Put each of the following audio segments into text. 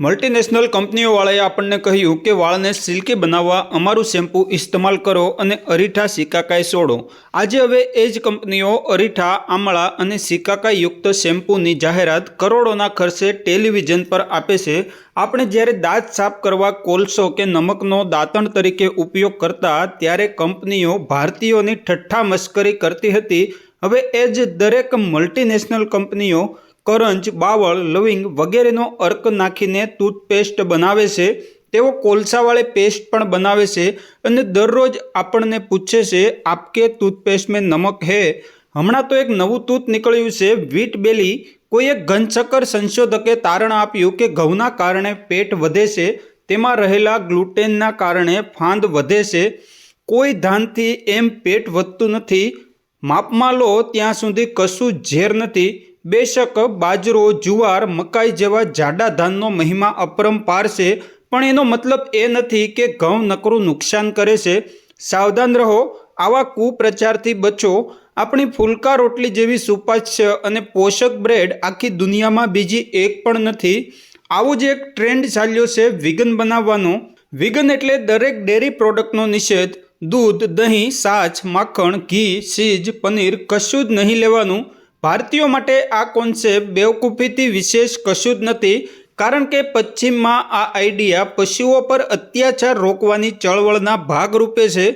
Multinational કંપનીઓવાળાએ આપણને કહ્યું કે વાળને સિલ્કી બનાવવા અમારું શેમ્પૂ ઇસ્તેમાલ કરો અને અરીઠા સિકાકાઈ છોડો આજે હવે એ જ કંપનીઓ અરીઠા, આમળા અને સિકાકાઈ યુક્ત શેમ્પૂની જાહેરાત કરોડોના ખર્ચે ટેલિવિઝન પર આપે છે. આપણે જ્યારે દાંત સાફ કરવા કોલસો કે નમકનો દાંતણ તરીકે ઉપયોગ કરતા ત્યારે કંપનીઓ ભારતીયોની ઠઠ્ઠા મશ્કરી કરતી હતી. હવે એ જ દરેક મલ્ટીનેશનલ કંપનીઓ કરંજ, બાવળ, લવિંગ વગેરેનો અર્ક નાખીને ટૂથપેસ્ટ બનાવે છે. તેઓ કોલસાવાળી પેસ્ટ પણ બનાવે છે અને દરરોજ આપણને પૂછે છે, આપકે ટૂથપેસ્ટ મેં નમક હે? હમણાં તો એક નવું તૂત નીકળ્યું છે વીટ બેલી. કોઈ એક ઘનચક્કર સંશોધકે તારણ આપ્યું કે ઘઉંના કારણે પેટ વધે છે. તેમાં રહેલા ગ્લુટેનના કારણે ફાંદ વધે છે. કોઈ ધાનથી એમ પેટ વધતું નથી. માપમાં લો, ત્યાં સુધી કશું ઝેર નથી. બેશક બાજરો, જુવાર, મકાઈ જેવા જાડા ધાનનો મહિમા અપરંપાર છે પણ એનો મતલબ એ નથી કે ઘઉં નકરું નુકસાન કરે છે. સાવધાન રહો, આવા કુપ્રચારથી બચો. આપણી ફૂલકા રોટલી જેવી સુપાચ્ય અને પોષક બ્રેડ આખી દુનિયામાં બીજી એક પણ નથી. આવો જ એક ટ્રેન્ડ ચાલ્યો છે વિગન બનાવવાનો. વિગન એટલે દરેક ડેરી પ્રોડક્ટનો નિષેધ. દૂધ, દહીં છાછ માખણ, ઘી ચીઝ પનીર કશું જ નહીં લેવાનું. ભારતીયો માટે આ કોન્સેપ્ટ બેવકૂફીથી વિશેષ કશું જ નથી, કારણ કે પશ્ચિમમાં આ આઈડિયા પશુઓ પર અત્યાચાર રોકવાની ચળવળના ભાગરૂપે છે.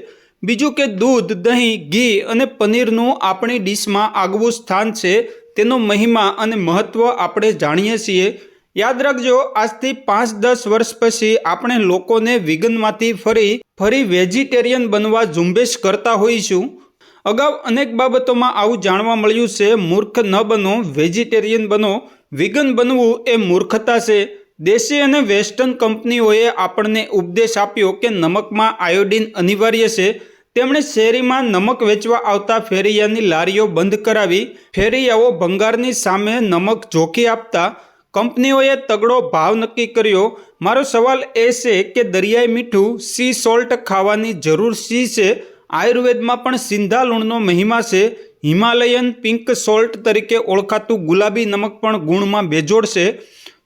બીજું કે દૂધ, દહીં, ઘી અને પનીરનું આપણી ડીશમાં આગવું સ્થાન છે, તેનો મહિમા અને મહત્ત્વ આપણે જાણીએ છીએ. યાદ રાખજો, આજથી પાંચ દસ વર્ષ પછી આપણે લોકોને વિગનમાંથી ફરી ફરી વેજીટેરિયન બનવા ઝુંબેશ કરતા હોઈશું. અગાઉ અનેક બાબતોમાં આવું જાણવા મળ્યું છે, મૂર્ખ ન બનો, વેજીટેરિયન બનો વિગન બનવું એ મૂર્ખતા છે. દેશી અને વેસ્ટર્ન કંપનીઓએ આપણને ઉપદેશ આપ્યો કે નમકમાં આયોડિન અનિવાર્ય છે. તેમણે શેરીમાં નમક વેચવા આવતા ફેરિયાની લારીઓ બંધ કરાવી, ફેરિયાઓ ભંગારની સામે નમક જોખી આપતા કંપનીઓએ તગડો ભાવ નક્કી કર્યો. મારો સવાલ એ છે કે દરિયાઈ મીઠું સી સોલ્ટ ખાવાની જરૂર સી છે? આયુર્વેદમાં પણ સિંધા લૂણનો મહિમા છે. હિમાલયન પિંક સોલ્ટ તરીકે ઓળખાતું ગુલાબી નમક પણ ગુણમાં બેજોડ છે.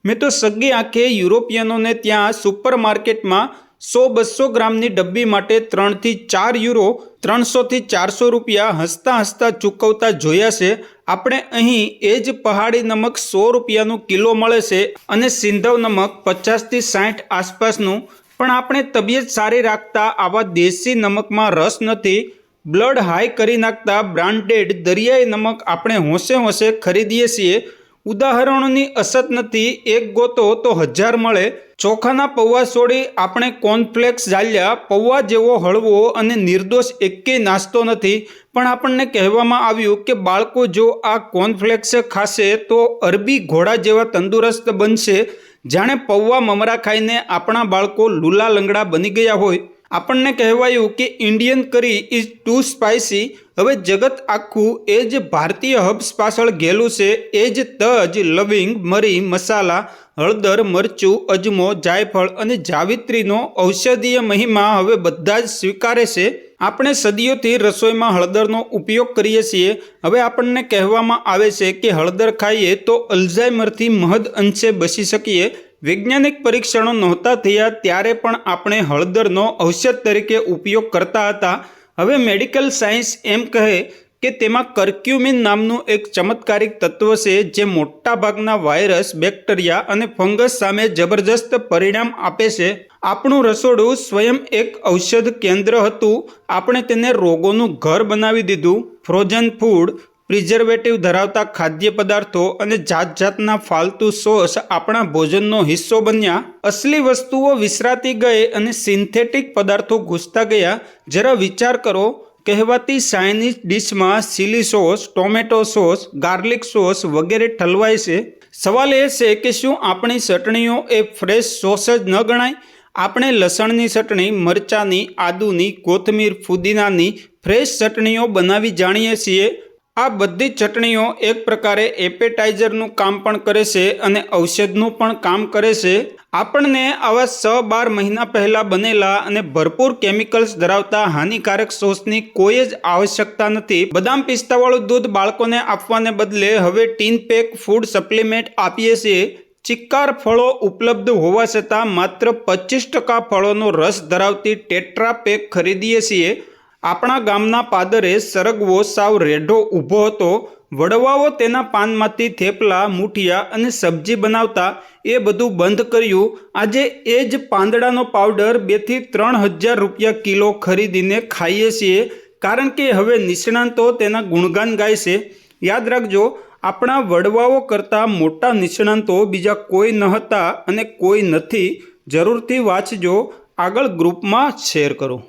મેં તો સગી આંખે યુરોપિયનોને ત્યાં સુપર માર્કેટમાં સો બસો ગ્રામની ડબ્બી માટે ત્રણથી ચાર યુરો, ત્રણસોથી ચારસો રૂપિયા હસતા હસતા ચૂકવતા જોયા છે. આપણે અહીં એ જ પહાડી નમક સો રૂપિયાનું કિલો મળે છે અને સિંધવ નમક પચાસથી સાઠ આસપાસનું પણ આપણે તબિયત સારી રાખતા આવા દેશી નમકમાં રસ નથી. બ્લડ હાઈ કરી નાખતા બ્રાન્ડેડ દરિયાઈ નમક આપણે હોંશે હોંશે ખરીદીએ છીએ. ઉદાહરણોની અસત નથી, એક ગોતો તો હજાર મળે. ચોખાના પૌવા છોડી આપણે કોર્નફ્લેક્સ ઝાલ્યા પૌવા જેવો હળવો અને નિર્દોષ એકેય નાસ્તો નથી. પણ આપણને કહેવામાં આવ્યું કે બાળકો જો આ કોર્નફ્લેક્સ ખાશે તો અરબી ઘોડા જેવા તંદુરસ્ત બનશે. જાણે પૌવા મમરા ખાઈને આપણા બાળકો લૂલા લંગડા બની ગયા હોય આપણને કહેવાયું કે ઇન્ડિયન કરી ઇઝ ટુ સ્પાઇસી હવે જગત આખું એ જ ભારતીય હબ્સ પાછળ ગયેલું છે. એ જ તજ, લવિંગ, મરી, મસાલા, હળદર, મરચું, અજમો, જાયફળ અને જાવિત્રીનો ઔષધીય મહિમા હવે બધા જ સ્વીકારે છે. આપણે સદીઓથી રસોઈમાં હળદરનો ઉપયોગ કરીએ છીએ. હવે આપણને કહેવામાં આવે છે કે હળદર ખાઈએ તો અલ્ઝાઇમરથી મહદ અંશે બચી શકીએ. વૈજ્ઞાનિક પરીક્ષણો નહોતા થયા ત્યારે પણ આપણે હળદરનો ઔષધ તરીકે ઉપયોગ કરતા હતા. હવે મેડિકલ સાયન્સ એમ કહે કે તેમાં કર્ક્યુમિન નામનું એક ચમત્કારિક તત્વ છે જે મોટાભાગના વાયરસ, બેક્ટેરિયા અને ફંગસ સામે જબરજસ્ત પરિણામ આપે છે. આપણું રસોડું સ્વયં એક ઔષધ કેન્દ્ર હતું. આપણે તેને રોગોનું ઘર બનાવી દીધું. ફ્રોઝન ફૂડ પ્રિઝર્વેટિવ ધરાવતા ખાદ્ય પદાર્થો અને જાત જાતના ફાલતુ સોસ આપણા ભોજનનો હિસ્સો બન્યા. અસલી વસ્તુઓ વિસરાતી ગઈ અને સિન્થેટિક પદાર્થો ઘૂસતા ગયા. જરા વિચાર કરો, કહેવાતી Chinese ડિશમાં chilli sauce, tomato sauce, garlic sauce વગેરે ઠલવાય છે. સવાલ એ છે કે શું આપણી ચટણીઓ એ ફ્રેશ સોસ જ ન ગણાય? આપણે લસણની ચટણી, મરચાંની, આદુની, કોથમીર, ફુદીનાની ફ્રેશ ચટણીઓ બનાવી જાણીએ છીએ. આ બધી ચટણીઓ એક પ્રકારે એપેટાઇઝરનું કામ પણ કરે છે અને ઔષધનું પણ કામ કરે છે. આપણને આવા છ બાર મહિના પહેલાં બનેલા અને ભરપૂર કેમિકલ્સ ધરાવતા હાનિકારક સોસની કોઈ જ આવશ્યકતા નથી. બદામ પિસ્તાવાળું દૂધ બાળકોને આપવાને બદલે હવે ટીન પેક ફૂડ સપ્લિમેન્ટ આપીએ છીએ. ચિક્કાર ફળો ઉપલબ્ધ હોવા છતાં માત્ર પચીસ ટકા ફળોનો રસ ધરાવતી ટેટ્રા પેક ખરીદીએ છીએ. આપણા ગામના પાદરે સરગવો સાવ રેઢો ઊભો હતો. વડવાઓ તેના પાનમાંથી થેપલા, મૂઠિયા અને સબ્જી બનાવતા એ બધું બંધ કર્યું. આજે એ જ પાંદડાનો પાવડર બેથી ત્રણ હજાર રૂપિયા કિલો ખરીદીને ખાઈએ છીએ. કારણ કે હવે નિષ્ણાંતો તેના ગુણગાન ગાય છે. યાદ રાખજો, આપણા વડવાઓ કરતાં મોટા નિષ્ણાંતો બીજા કોઈ ન હતા અને કોઈ નથી. જરૂરથી વાંચજો. આગળ ગ્રુપમાં શેર કરો.